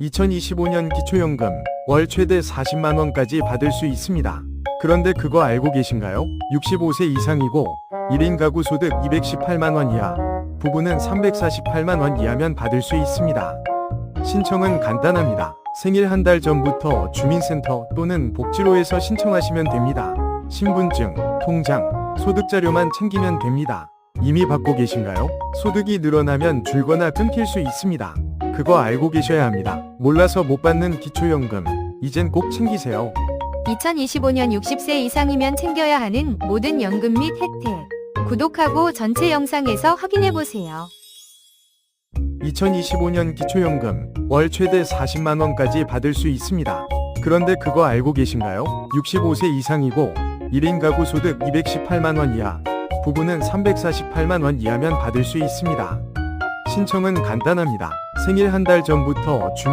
2025년 기초연금 월 최대 40만 원까지 받을 수 있습니다. 그런데 그거 알고 계신가요? 65세 이상이고 1인 가구 소득 218만 원 이하, 부부는 348만 원 이하면 받을 수 있습니다. 신청은 간단합니다. 생일 한 달 전부터 주민센터 또는 복지로에서 신청하시면 됩니다. 신분증, 통장, 소득 자료만 챙기면 됩니다. 이미 받고 계신가요? 소득이 늘어나면 줄거나 끊길 수 있습니다. 그거 알고 계셔야 합니다. 몰라서 못 받는 기초연금, 이젠 꼭 챙기세요. 2025년 60세 이상이면 챙겨야 하는 모든 연금 및 혜택. 구독하고 전체 영상에서 확인해보세요. 2025년 기초연금 월 최대 40만 원까지 받을 수 있습니다. 그런데 그거 알고 계신가요? 65세 이상이고 1인 가구 소득 218만 원 이하, 부부는 348만 원 이하면 받을 수 있습니다. 신청은 간단합니다. 생일 한 달 전부터 주민